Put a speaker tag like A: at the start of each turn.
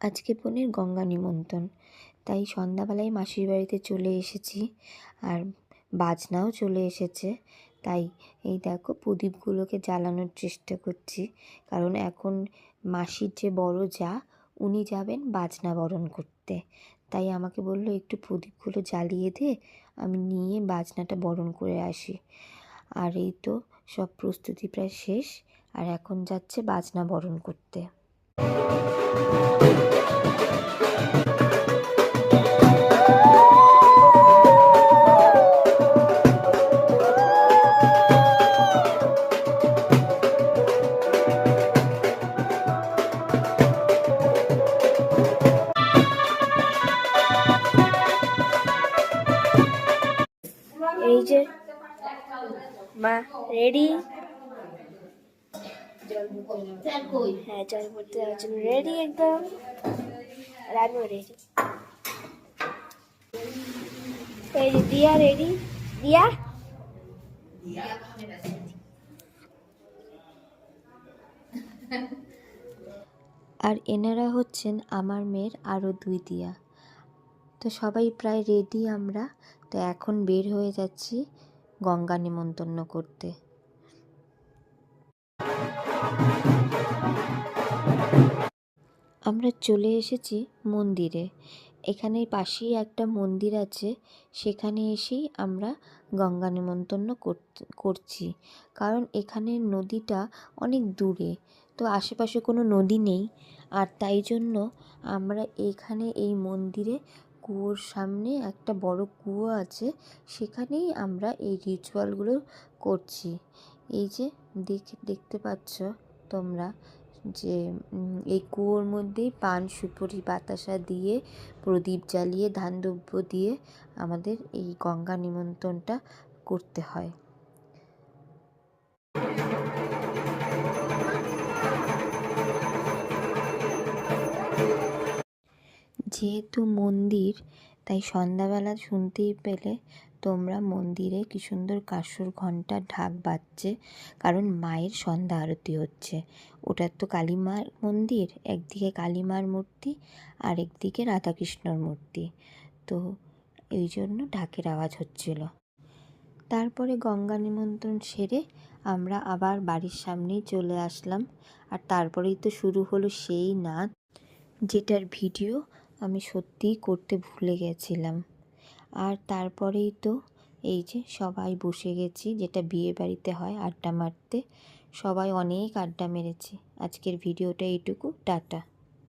A: আজকে বোনের গঙ্গা নিমন্ত্রণ। তাই সন্ধ্যাবেলায় মাসির বাড়িতে চলে এসেছি আর বাজনাও চলে এসেছে। তাই এই দেখো প্রদীপগুলোকে জ্বালানোর চেষ্টা করছি। কারণ এখন মাসির যে বড় যা, উনি যাবেন বাজনা বরণ করতে। তাই আমাকে বলল, একটু প্রদীপগুলো জ্বালিয়ে দে, আমি নিয়ে বাজনাটা বরণ করে আসি। আর এই তো সব প্রস্তুতি প্রায় শেষ। আর এখন যাচ্ছে বাজনা বরণ করতে।
B: এই যে মা রেডি হ্যাঁ জল পড়তে যাওয়ার জন্য রেডি একদম। আর আমিও রেডি এই যে দিয়া রেডি দিয়া?
A: আর এনারা হচ্ছেন আমার মেয়ের আরও দুই দিয়া। তো সবাই প্রায় রেডি আমরা। তো এখন বের হয়ে যাচ্ছি গঙ্গা নিমন্ত্রণ করতে। আমরা চলে এসেছি মন্দিরে। এখানে পাশেই একটা মন্দির আছে। সেখানে এসেই আমরা গঙ্গা নিমন্ত্রণ করছি। কারণ এখানে নদীটা অনেক দূরে। তো আশেপাশে কোনো নদী নেই। আর তাই জন্য আমরা এখানে এই মন্দিরে কুয়োর সামনে একটা বড় কুয়ো আছে। সেখানেই আমরা এই রিচুয়ালগুলো করছি। এই যে দেখে, দেখতে পাচ্ছ তোমরা যে এই কুয়োর মধ্যেই পান, সুপুরি, বাতাসা দিয়ে, প্রদীপ জ্বালিয়ে, ধান দ্রব্য দিয়ে আমাদের এই গঙ্গা নিমন্ত্রণটা করতে হয়। যেহেতু মন্দির তাই সন্ধ্যাবেলা শুনতেই পেলে তোমরা মন্দিরে কি সুন্দর কাসর ঘণ্টার ঢাক বাজছে, কারণ মায়ের সন্ধ্যা আরতি হচ্ছে। ওটার তো কালী মার মন্দির, একদিকে কালী মার মূর্তি আর একদিকে রাধাকৃষ্ণর মূর্তি। তো এই জন্য ঢাকের আওয়াজ হচ্ছিল। তারপরে গঙ্গা নিমন্ত্রণ সেরে আমরা আবার বাড়ির সামনেই চলে আসলাম। আর তারপরেই তো শুরু হলো সেই নাচ যেটার ভিডিও আমি সত্যিই করতে ভুলে গেছিলাম। আর তারপরেই তো এই যে সবাই বসে গেছি, যেটা বিয়ে বাড়িতে হয় আড্ডা মারতে, সবাই অনেক আড্ডা মেরেছি। আজকের ভিডিওটা এইটুকু, টাটা।